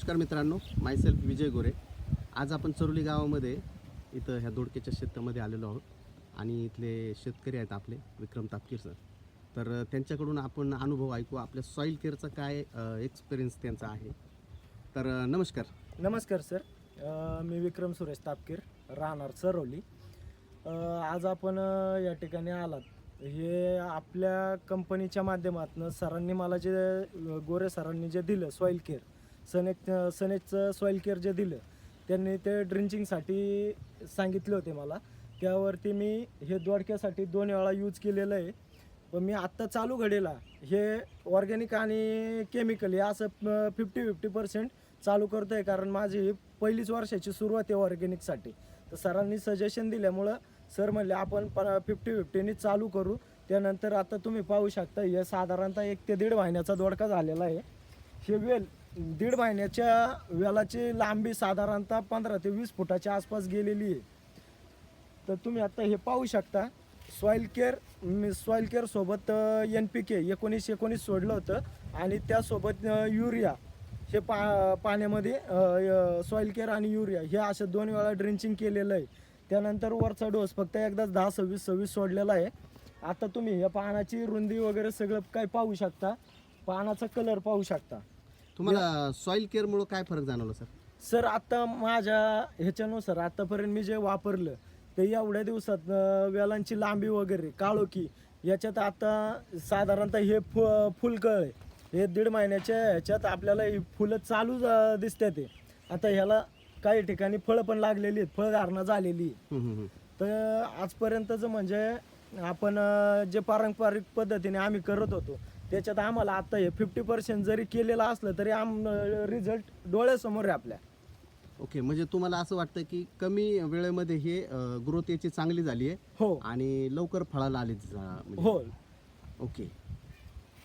नमस्कार मित्रांनो मायसेल्फ विजय गोरे. आज आपण चरोली गावामध्ये इथं ह्या दोडकेच्या शेतामध्ये आलेलो आहोत आणि इथले शेतकरी आहेत आपले विक्रम तापकीर सर. तर त्यांच्याकडून आपण अनुभव ऐकू आपल्या सॉईल केअरचा काय एक्सपिरियन्स त्यांचा आहे. तर नमस्कार. नमस्कार सर. मी विक्रम सुरेश तापकीर राहणार सरवली आज आपण या ठिकाणी आलात. हे आपल्या कंपनीच्या माध्यमातून सरांनी मला जे गोरे सरांनी जे दिलं सॉईल केअर सनेक सनेजचं सॉईल केअर जे दिलं त्यांनी ते ड्रिंचिंगसाठी सांगितले होते मला. त्यावरती मी हे दोडक्यासाठी दोन वेळा यूज केलेलं आहे. पण मी आत्ता चालू घडीला हे ऑर्गॅनिक आणि केमिकल हे असं फिफ्टी फिफ्टी पर्सेंट चालू करतो आहे कारण माझी पहिलीच वर्षाची सुरुवात आहे ऑर्गॅनिकसाठी तर सरांनी सजेशन दिल्यामुळं सर म्हणले आपण प फिफ्टी फिफ्टीने चालू करू. त्यानंतर आता तुम्ही पाहू शकता हे साधारणतः एक ते दीड महिन्याचा दोडका झालेला आहे. हे वेल दीड महिन्याच्या वेलाची लांबी साधारणतः पंधरा ते वीस फुटाच्या आसपास गेलेली आहे. तर तुम्ही आता हे पाहू शकता. सॉईल केअर मी सॉईल केअरसोबत एन पी के एकोणीस एकोणीस सोडलं होतं. आणि त्यासोबत युरिया हे पा पाण्यामध्ये सॉईल केअर आणि युरिया हे असं दोन वेळा ड्रिंचिंग केलेलं आहे. त्यानंतर वरचा डोस फक्त एकदाच दहा सव्वीस सव्वीस सोडलेला आहे. आता तुम्ही या पानाची रुंदी वगैरे सगळं काय पाहू शकता. पानाचा कलर पाहू शकता. तुम्हाला सॉईल केअरमुळं काय फरक जाणवला सर? सर आता माझ्या ह्याच्यानुसार आतापर्यंत मी जे वापरलं ते एवढ्या दिवसात वेलांची लांबी वगैरे काळोखी याच्यात आता साधारणतः हे फु फुलकळ आहे. हे दीड महिन्याच्या ह्याच्यात आपल्याला ही फुलं चालू दिसतात ते आता ह्याला काही ठिकाणी फळं पण लागलेली आहेत फळधारणा झालेली आहे. तर आजपर्यंतचं म्हणजे आपण जे पारंपरिक पद्धतीने आम्ही करत होतो त्याच्यात आम्हाला आता हे फिफ्टी पर्सेंट जरी केलेलं असलं तरी आम रिझल्ट डोळ्यासमोर आहे आपल्या. ओके म्हणजे तुम्हाला असं वाटतं की कमी वेळेमध्ये हे ग्रोथ याची चांगली झाली आहे हो. आणि लवकर फळाला आली म्हणजे हो. ओके.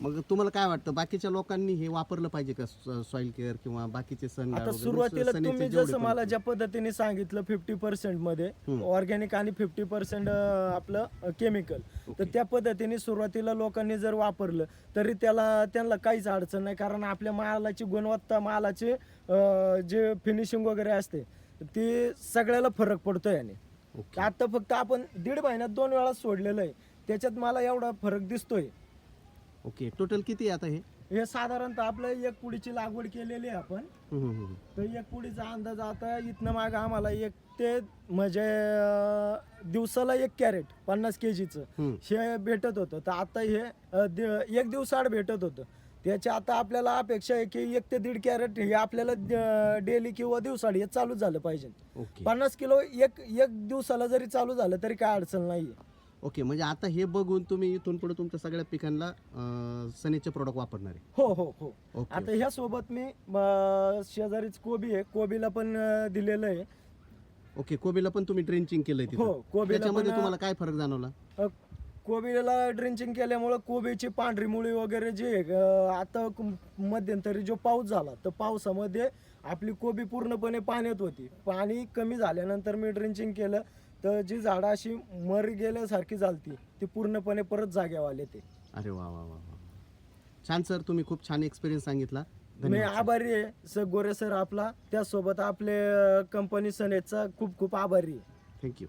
मग तुम्हाला काय वाटतं बाकीच्या लोकांनी हे वापरलं पाहिजे का सॉइल केअर किंवा बाकीचे सण आता सुरुवातीला तुम्ही जसं मला ज्या पद्धतीने सांगितलं फिफ्टी पर्सेंटमध्ये. ऑर्गॅनिक आणि फिफ्टी पर्सेंट आपलं केमिकल तर. त्या पद्धतीने सुरुवातीला लोकांनी जर वापरलं तरी त्याला त्यांना काहीच अडचण नाही कारण आपल्या मालाची गुणवत्ता मालाचे जे फिनिशिंग वगैरे असते ती सगळ्याला फरक पडतो याने. आता फक्त आपण दीड महिन्यात दोन वेळा सोडलेलं आहे त्याच्यात मला एवढा फरक दिसतोय. ओके टोटल किती आहे आता हे? हे साधारणतः आपलं एक पुडीची लागवड केलेली आहे आपण. हम्म, हम्म, हम्म. तर एक पुडीचा अंदाज आता इथनं माग आम्हाला एक ते म्हणजे अं, दिवसाला एक कॅरेट पन्नास के जीचं हम्म. हे भेटत होतं. तर आता हे अं, दि- एक दिवसाआड भेटत होतं. त्याची आता आपल्याला अपेक्षा आहे की एक ते दीड कॅरेट हे आपल्याला डेली किंवा दिवसाआड हे चालू झालं पाहिजे. ओके. पन्नास किलो एक एक दिवसाला जरी चालू झालं तरी काय अडचण नाही ओके म्हणजे आता हे बघून तुम्ही इथून पुढे तुमच्या सगळ्या पिकांना अं, सनीचे प्रोडक्ट वापरणार आहे. हो हो हो. ओके. आता ह्या सोबत मी अं, शेजारीच कोबी आहे. कोबीला पण अं, दिलेलं आहे. ओके कोबीला पण तुम्ही ड्रेंचिंग केलंय हो कोबीला त्याच्यामध्ये पण तुम्हाला काय फरक जाणवला? अ, कोबीला ड्रिंचिंग केल्यामुळं कोबीची पांढरी मुळी वगैरे जे आहे, अ, आता क- मध्यंतरी जो पाऊस झाला तर पावसामध्ये आपली कोबी पूर्णपणे पाण्यात होती. पाणी कमी झाल्यानंतर मी ड्रिंचिंग केलं. तर जी झाडं अशी मर गेल्यासारखी झालती ती पूर्णपणे परत जाग्यावर आले ते. अरे वा वा वा वा. छान सर तुम्ही खूप छान एक्सपिरियन्स सांगितला. मी धन्यवाद आभारी आहे. सर गोरे सर आपला त्यासोबत आपले कंपनी सनेचा खूप खूप आभारी आहे. थँक्यू